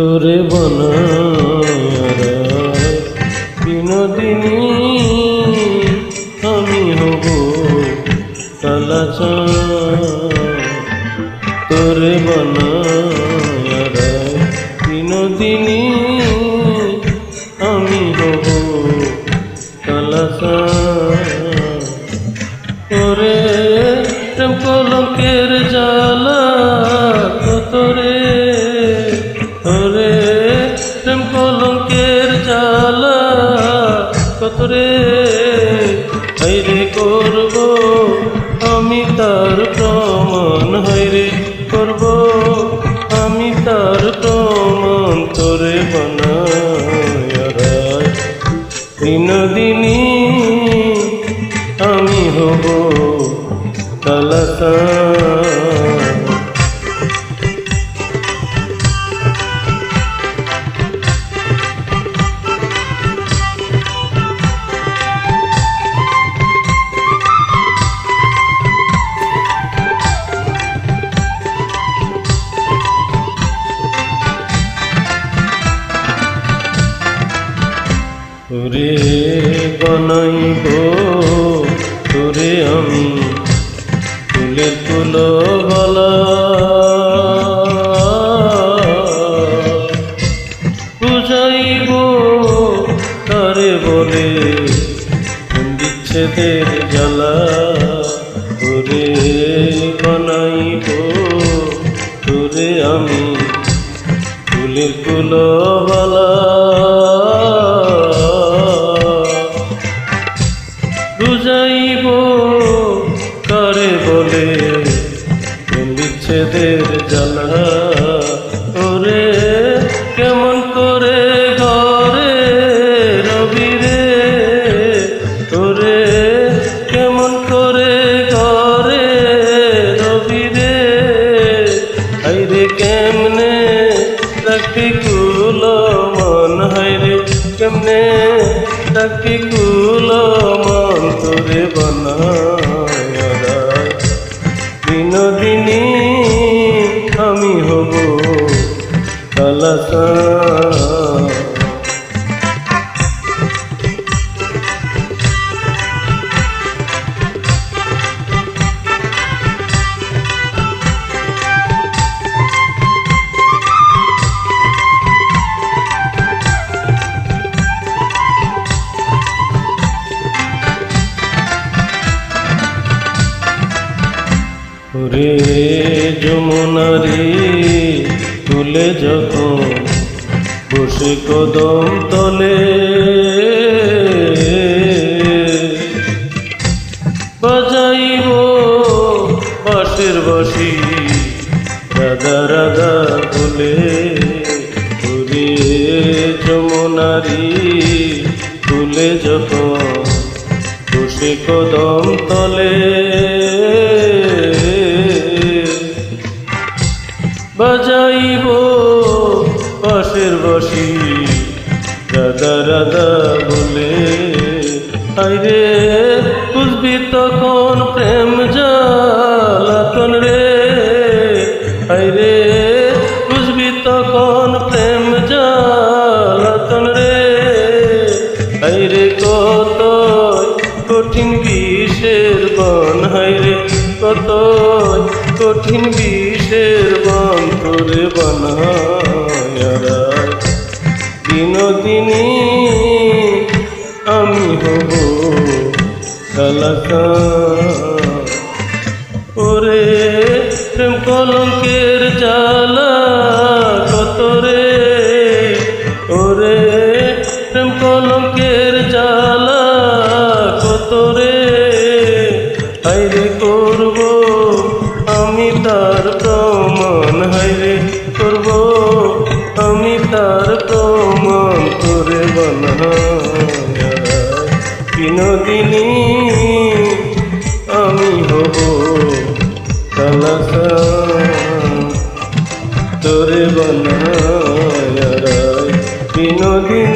তোরে বনায় বিনোদিনী, আমি হব কালাচা তোরে বনায় বিনোদিনী, আমি হব কালাচা ওরে প্রেম কলঙ্কের জ্বালা তোরে তোরে বনাইব তোরে আমি ফুলের তুলো গলা বুঝাইব তারে বলে বিচ্ছেদের জ্বালা। তোরে বনাইব তোরে আমি ফুলের তুলো কেমনে ডাকি কুল মন্তরে বনায়? বিনোদিনী আমি হব কালাসা রে যমুনারি তুলে যখন বসে কদম তলে। বাজাইব বাঁশের বসি রাধা রাধা বলে ওরে যমুনারি তুলে যখন বসে কদম তলে। পাশের বসি। রাধা রাধা বলে আইরে বুঝবি তখন প্রেম জ্বালাতন রে। আইরে বুঝবি তখন প্রেম জ্বালাতন রে। আইরে কত কঠিন বিষের বন হাইরে কত কঠিন বিষের বন করে বানায় আমি হব কালাকা ওরে প্রেম কলঙ্কের জ্বালা কত রে? ওরে প্রেম কলঙ্কের জ্বালা কত রে? হাইরে করব আমি তার প্রমাণ বিনোদিনী আমি হব কালাসা তোরে বনায় বিনোদিনী